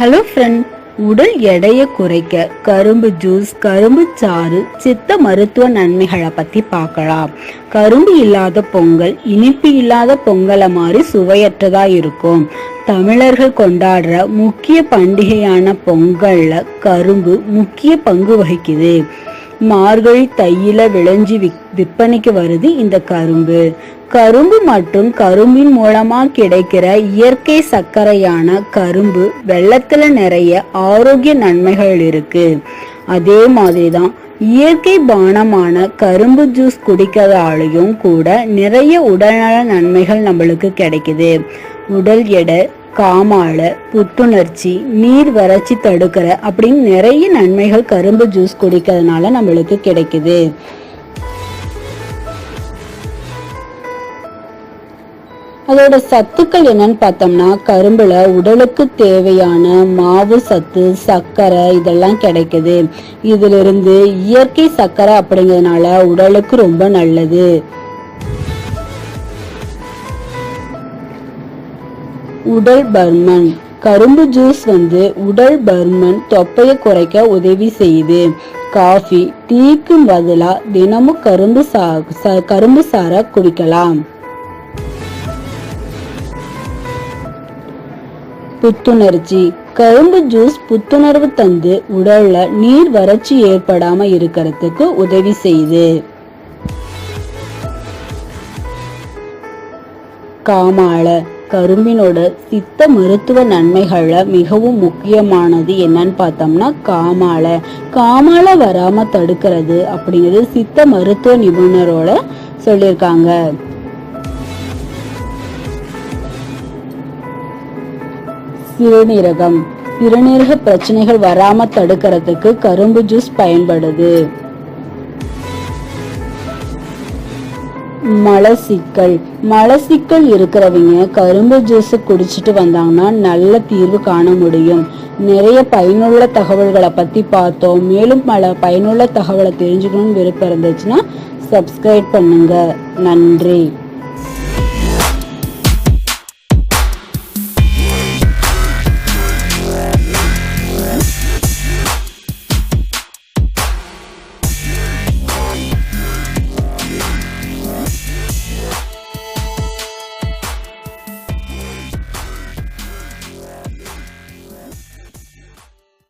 Hello friend உடல் எடையை குறைக்க கரும்பு ஜூஸ் கரும்பு சாறு சித்த மருத்துவ நன்மைகளை பத்தி பார்க்கலாம். கரும்பு இல்லாத பொங்கல் இனிப்பு இல்லாத பொங்கலை மாதிரி சுவையற்றதா இருக்கும். தமிழர்கள் கொண்டாடுற முக்கிய பண்டிகையான பொங்கல்ல கரும்பு முக்கிய பங்கு வகிக்குது. மார்கழி தையில விளைஞ்சி விற்பனைக்கு வருது இந்த கரும்பு. கரும்பு மற்றும் கரும்பின் மூலமா கிடைக்கிற இயற்கை சர்க்கரையான கரும்பு வெள்ளத்துல நிறைய ஆரோக்கிய நன்மைகள் இருக்கு. அதே மாதிரிதான் இயற்கை பானமான கரும்பு ஜூஸ் குடிக்கிறதாலையும் கூட நிறைய உடல்நல நன்மைகள் நம்மளுக்கு கிடைக்குது. உடல் எடை காமாலை புத்துணர்ச்சி நீர் வறட்சி தடுக்கிற அப்படின்னு நிறைய நன்மைகள் கரும்பு ஜூஸ் குடிக்கிறதுனால நம்மளுக்கு கிடைக்குது. அதோட சத்துக்கள் என்னன்னு பார்த்தோம்னா கரும்புல உடலுக்கு தேவையான மாவு சத்து சர்க்கரை இதெல்லாம் கிடைக்குது. இதுல இருந்து இயற்கை சர்க்கரை அப்படிங்கிறதுனால உடலுக்கு ரொம்ப நல்லது. உடல் பர்மன். கரும்பு ஜூஸ் வந்து உடல் பர்மன் தொப்பையை குறைக்க உதவி செய்யுது. காஃபி டீக்கு பதிலா தினமும் கரும்பு சா கரும்பு சாரை குடிக்கலாம். புத்துணர்ச்சி. கரும்பு ஜூஸ் புத்துணர்வு தந்து உடல்ல நீர் வறட்சி ஏற்படாம இருக்கிறதுக்கு உதவி செய்யுது. காமாலை. கரும்பினோட சித்த மருத்துவ நன்மைகள்ல மிகவும் முக்கியமானது என்னன்னு பார்த்தோம்னா காமாலை. காமாலை வராம தடுக்கிறது அப்படிங்கிறது சித்த மருத்துவ நிபுணரோட சொல்லியிருக்காங்க. சிறுநீரகம். சிறுநீரக பிரச்சனைகள் வராம தடுக்கிறதுக்கு கரும்பு ஜூஸ் பயன்படுது. மலசிக்கல். மலசிக்கல் இருக்கிறவங்க கரும்பு ஜூஸ் குடிச்சிட்டு வந்தாங்கன்னா நல்ல தீர்வு காண முடியும். நிறைய பயனுள்ள தகவல்களை பத்தி பார்த்தோம். மேலும் பல பயனுள்ள தகவலை தெரிஞ்சுக்கணும்னு விருப்பம் இருந்துச்சுன்னா சப்ஸ்கிரைப் பண்ணுங்க. நன்றி.